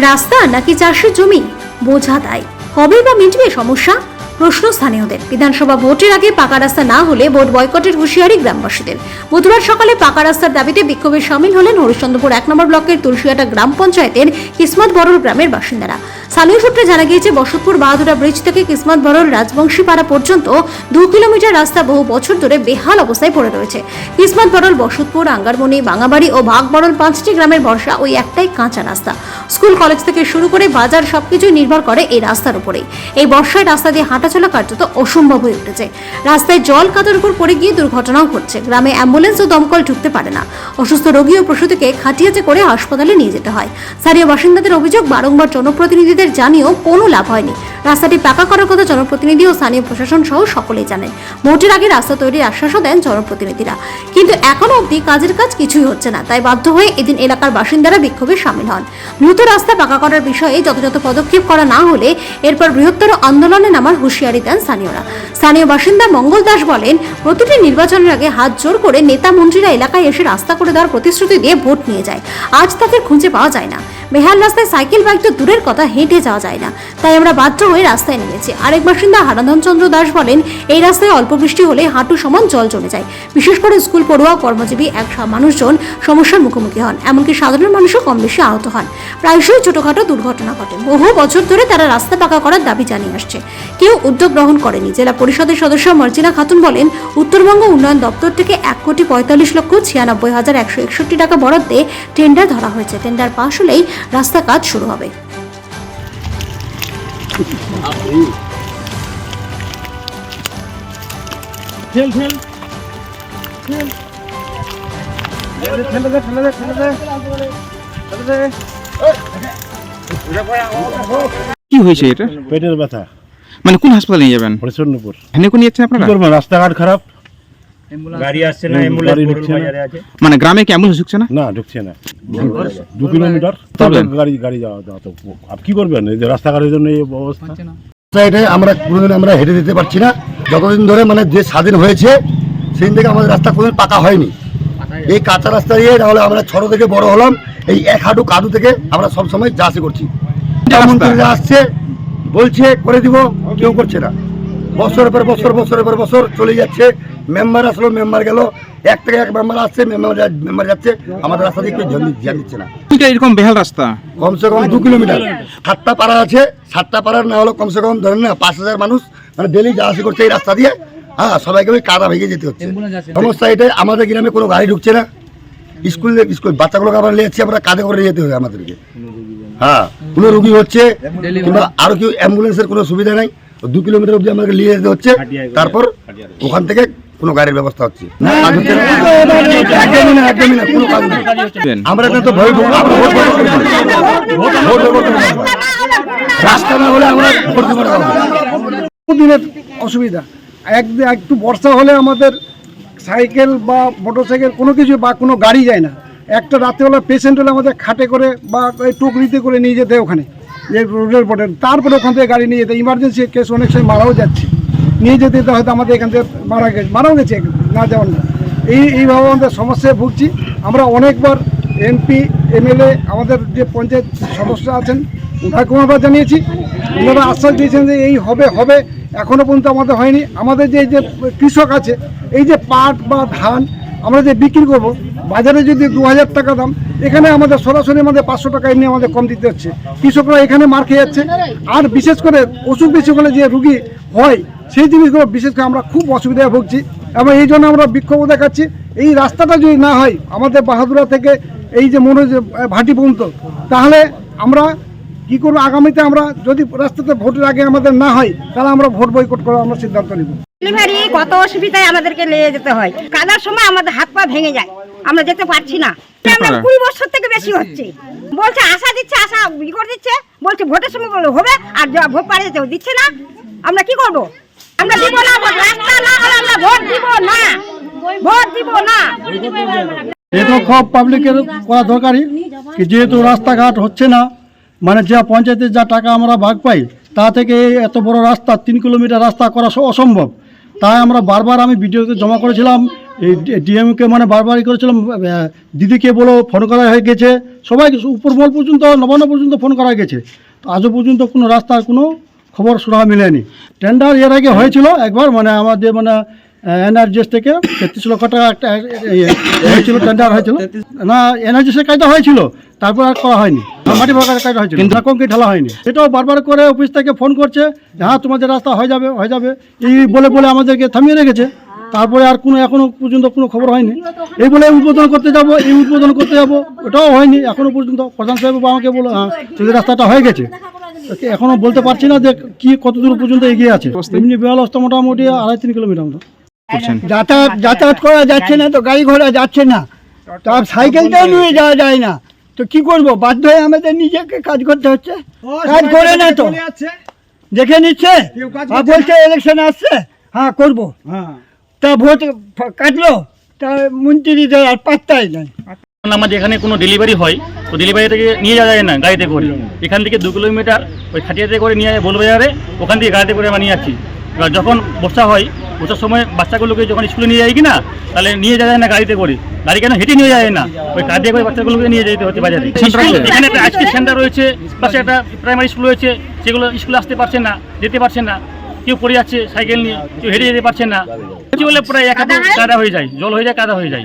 রাস্তা নাকি চাষের জমি? বোঝা তাই। কবে বা মিটবে সমস্যা? প্রশ্ন স্থানীয়দের। বিধানসভা ভোটের আগে পাকা রাস্তা না হলে ভোট বয়কটের হুঁশিয়ারি গ্রামবাসীদের। বুধবার সকালে পাকা রাস্তার দাবিতে বিক্ষোভে সামিল হলেন হরিশ্চন্দ্রপুর এক নম্বর ব্লকের তুলসিয়াটা গ্রাম পঞ্চায়েতের কিসমত বরল গ্রামের বাসিন্দারা। স্থানীয় সূত্রে জানা গিয়েছে, বসতপুর বাহাদুরা ব্রিজ থেকে কিসমত বরল রাজবংশী পাড়া পর্যন্ত দু কিলোমিটার রাস্তা বহু বছর ধরে বেহাল অবস্থায় পড়ে রয়েছে। কিসমত বরল বসতপুর, আঙ্গারমণি, বাঙাবাড়ি ও ভাগ বরল পাঁচটি গ্রামের বর্ষা ওই একটাই কাঁচা রাস্তা। স্কুল, কলেজ থেকে শুরু করে বাজার সবকিছুই নির্ভর করে এই রাস্তার উপরেই। এই বর্ষায় রাস্তা দিয়ে হাঁটাচলা কার্যত অসম্ভব হয়ে উঠেছে। রাস্তায় জল কাদার উপর পড়ে গিয়ে দুর্ঘটনাও ঘটছে। গ্রামে অ্যাম্বুলেন্স ও দমকল ঢুকতে পারে না। অসুস্থ রোগী ও প্রসূতিকে খাটিয়াতে করে হাসপাতালে নিয়ে যেতে হয়। স্থানীয় বাসিন্দাদের অভিযোগ, বারংবার জনপ্রতিনিধিদের জানিয়েও কোনো লাভ হয়নি। রাস্তাটি পাকা করার কথা জনপ্রতিনিধি ও স্থানীয় প্রশাসন সহ সকলেই জানেন। ভোটের আগে রাস্তা তৈরির আশ্বাসও দেন জনপ্রতিনিধিরা। কিন্তু এখনও অবধি কাজের কাজ কিছুই হচ্ছে না। তাই বাধ্য হয়ে এদিন এলাকার বাসিন্দারা বিক্ষোভে সামিল হন। দ্রুত রাস্তা পাকা করার বিষয়ে যথাযথ পদক্ষেপ করা না হলে এরপর বৃহত্তর আন্দোলনে নামার হুঁশিয়ারি দেন স্থানীয়রা। স্থানীয় বাসিন্দা মঙ্গল দাস বলেন, প্রতিটি নির্বাচনের আগে হাত জোর করে নেতা মন্ত্রীরা এলাকায় এসে রাস্তা করে দেওয়ার প্রতিশ্রুতি দিয়ে ভোট নিয়ে যায়। আজ তাদের খুঁজে পাওয়া যায় না। বেহাল রাস্তায় সাইকেল, বাইক তো দূরের কথা, হেঁটে যাওয়া যায় না। তাই আমরা বাধ্য হয়ে রাস্তায় নেমেছি। আরেক বাসিন্দা হারাধন চন্দ্র দাস বলেন, এই রাস্তায় অল্প বৃষ্টি হলে হাঁটু সমান জল জমে যায়। বিশেষ করে স্কুল পড়ুয়া, কর্মজীবী এক মানুষজন সমস্যার মুখোমুখি হন। এমনকি সাধারণ মানুষও কম বেশি আহত হন। প্রায়শই ছোটখাটো দুর্ঘটনা ঘটে। বহু বছর ধরে তারা রাস্তা পাকা করার দাবি জানিয়ে আসছে। কেউ উদ্যোগ গ্রহণ করেনি। জেলা পরিষদের সদস্য মার্জিনা খাতুন বলেন, উত্তরবঙ্গ উন্নয়ন দপ্তর থেকে এক কোটি পঁয়তাল্লিশ লক্ষ ছিয়ানব্বই হাজার একশো একষট্টি টাকা বরাদ্দে টেন্ডার ধরা হয়েছে। টেন্ডার পাশ হলেই রাস্তা কাজ শুরু হবে। ঠেল ঠেল ঠেলে দে ঠেলে দে ঠেলে দে ঠেলে দে কি হয়েছে এটা? পেটের ব্যথা। মানে কোন হাসপাতালে নিয়ে যাবেন? হরিচন্দ্রপুর হেনে কোন যাচ্ছেন আপনারা? রাস্তাঘাট খারাপ? গাড়ি আসছে না গাড়ি ঢুকছে না। মানে গ্রামে কি অ্যাম্বুলেন্স ঢুকছে না? না ঢুকছে না। দু কিলোমিটার গাড়ি গাড়ি যাওয়া যাওয়া তো আর কি করবেন? এই যে রাস্তাঘাটের জন্য এই অবস্থা। সাইডে আমরা কোনোদিন আমরা হেঁটে দিতে পারছি না। যতদিন ধরে মানে যে স্বাধীন হয়েছে সেদিন থেকে আমাদের রাস্তা কোনোদিন পাকা হয়নি। এই কাঁচা রাস্তা দিয়ে তাহলে আমরা ছোট থেকে বড় হলাম। এই এক হাঁটু কাদু থেকে আমরা সবসময় যা করছি। মন্ত্রীরা আসছে বলছে করে দিব কেউ করছে না। বছরের পর বছর বছরের পর বছর চলে যাচ্ছে। মেম্বার আসলো মেম্বার গেল এক থেকে এক মেম্বার আসছে মেম্বার মেম্বার যাচ্ছে আমাদের রাস্তা দিয়ে কেউ ধ্যান দিচ্ছে না। এরকম বেহাল রাস্তা? কমসে কম দু কিলোমিটার। সাতটা পাড়া আছে সাতটা পাড়ার না হলো কমসে কম ধরেন না পাঁচ হাজার মানুষ মানে ডেলি যাওয়া আসা করছে এই রাস্তা দিয়ে হ্যাঁ সবাইকে ওই কাদা ভেঙে যেতে হচ্ছে। সমস্যা এটাই আমাদের গ্রামে কোনো গাড়ি ঢুকছে না। স্কুল স্কুল বাচ্চাগুলোকে আমরা নিয়ে যাচ্ছি আমরা কাঁধে করে নিয়ে যেতে হবে আমাদেরকে। হ্যাঁ কোনো রুগী হচ্ছে কিংবা আরও কেউ অ্যাম্বুলেন্সের কোনো সুবিধা নাই দু কিলোমিটার অবধি আমাদেরকে নিয়ে যেতে হচ্ছে তারপর ওখান থেকে কোনো গাড়ির ব্যবস্থা হচ্ছে। আমরা এটা তো ভয়। রাস্তা না হলে আমরা ভোট দিনের অসুবিধা। এক একটু বর্ষা হলে আমাদের সাইকেল বা মোটরসাইকেল কোনো কিছু বা কোনো গাড়ি যায় না। একটা রাত্রেবেলা পেশেন্ট হলে আমাদের খাটে করে বা ওই টুকরিতে করে নিয়ে যেতে ওখানে। যে রোডের তারপরে ওখান থেকে গাড়ি নিয়ে যেতে ইমার্জেন্সি কেস অনেক সময় মারাও যাচ্ছে। নিয়ে যেতে যেতে হয়তো আমাদের এখান থেকে মারা গেছে, মারাও গেছে না যাওয়ার না এই, এইভাবে আমাদের সমস্যায় ভুগছি। আমরা অনেকবার এমপি এমএলএ আমাদের যে পঞ্চায়েত সদস্য আছেন ওনাকেও আমরা জানিয়েছি। ওনারা আশ্বাস দিয়েছেন যে এই হবে হবে। এখনও পর্যন্ত আমাদের হয়নি। আমাদের যে যে কৃষক আছে, এই যে পাট বা ধান আমরা যে বিক্রি করব, বাজারে যদি দু হাজার টাকা দাম, এখানে আমাদের সরাসরি আমাদের পাঁচশো টাকা এমনি আমাদের কম দিতে হচ্ছে। কৃষকরা এখানে মার খেয়ে যাচ্ছে। আর বিশেষ করে অসুখ বিসুখ হলে যে রুগী হয় সেই জিনিসগুলো বিশেষ করে আমরা খুব অসুবিধায় ভুগছি এবং এই জন্য আমরা বিক্ষোভ দেখাচ্ছি। এই রাস্তাটা যদি না হয় আমাদের বাহাদুরা থেকে এই যে মনে যে ভাটি পর্যন্ত তাহলে আমরা কি করব? আগামীতে আমরা যদি রাস্তাতে ভোটের আগে আমাদের না হয় তাহলে আমরা ভোট বয়কট করার আমরা সিদ্ধান্ত নিব। ডেলিভারি কত অসুবিধায় আমাদেরকে নিয়ে যেতে হয়? কাদার সময় আমাদের হাত পা ভেঙে যায়। আমরা যেতে পারছি না। আমরা কুড়ি বছর থেকে বেশি হচ্ছে। বলছে আশা দিচ্ছে আশা ই করে দিচ্ছে। বলছে ভোটের সময় হবে আর যা ভোট পাড়ে যেতে দিচ্ছে না। আমরা কি করব? আমরা দিব না। রাস্তা না হলে আমরা ভোট দিব না। ভোট দিব না। এটা খুব পাবলিকের করা দরকারি কি যেহেতু রাস্তাঘাট হচ্ছে না মানে যা পঞ্চায়েতের যা টাকা আমরা ভাগ পাই, তা থেকে এত বড় রাস্তা, তিন কিলোমিটার রাস্তা করা অসম্ভব। তাই আমরা বারবার আমি ভিডিওতে জমা করেছিলাম, এই ডিএমকে মানে বারবারই করেছিলাম দিদিকে বলো ফোন করা হয়ে গেছে সবাই উপরমহল পর্যন্ত, নবান্ন পর্যন্ত ফোন করা গেছে। তো আজও পর্যন্ত কোনো রাস্তার কোনো খবর শোনা মিলেনি। টেন্ডার এর আগে হয়েছিল একবার মানে আমাদের মানে এনআরজিএস থেকে তেত্রিশ লক্ষ টাকা একটা হয়েছিল টেন্ডার হয়েছিল। না এনআরজিএসের কাজটা হয়েছিল তারপর আর করা হয়নি। মাটি ভাগার কাজটা হয়েছিল কিন্তু কংক্রিট ঢালা হয়নি। সেটাও বারবার করে অফিস থেকে ফোন করছে হ্যাঁ তোমাদের রাস্তা হয়ে যাবে হয়ে যাবে। এই বলে বলে আমাদেরকে থামিয়ে রেখেছে। তারপরে আর কোনো এখনও পর্যন্ত কোনো খবর হয়নি। এই বলে উদ্বোধন করতে যাব এই উদ্বোধন করতে যাব ওটাও হয়নি। এখনও পর্যন্ত প্রধান সাহেব আমাকে বলো হ্যাঁ রাস্তাটা হয়ে গেছে এখনও বলতে পারছি না যে কি কত দূর পর্যন্ত এগিয়ে আছে। এমনি বেহাল অবস্থা মোটামুটি আড়াই তিন কিলোমিটার মতো। যাতায়াত যাতায়াত করা যাচ্ছে না তো গাড়ি ঘোড়া যাচ্ছে না। তো আর সাইকেলটাও নিয়ে যাওয়া যায় না। তো কি করব? বাধ্য হয়ে আমাদের নিজেকে কাজ করতে হচ্ছে। কাজ করে না তো। দেখে নিচ্ছে? আর বলছে ইলেকশন আসছে? হ্যাঁ করব। হ্যাঁ। তা ভোট কাটলো? তা মন্ত্রীদের আর পাত্তাই নাই। আমাদের এখানে কোনো ডেলিভারি হয় তো ডেলিভারি থেকে নিয়ে যাওয়া যায় না গাড়িতে করে। এখান থেকে দু কিলোমিটার ওই খাটিয়াতে করে নিয়ে যায় বলবাজারে ওখান থেকে গাড়িতে করে আমরা নিয়ে যাচ্ছি। এবার যখন বর্ষা হয় বর্ষার সময় বাচ্চাগুলোকে যখন স্কুলে নিয়ে যায় কি না তাহলে নিয়ে যাওয়া যায় না গাড়িতে করে। গাড়ি কেন হেঁটে নিয়ে যায় না? ওই কাঁধে করে বাচ্চাগুলোকে নিয়ে যেতে হচ্ছে বাজারে। এখানে একটা আজকে সেন্টার রয়েছে পাশে একটা প্রাইমারি স্কুল রয়েছে সেগুলো স্কুলে আসতে পারছে না যেতে পারছে না। কেউ পড়ে যাচ্ছে সাইকেল নিয়ে কেউ হেঁটে যেতে পারছে না। কি বলে প্রায় একাধিক কাদা হয়ে যায় জল হয়ে যায় কাদা হয়ে যায়।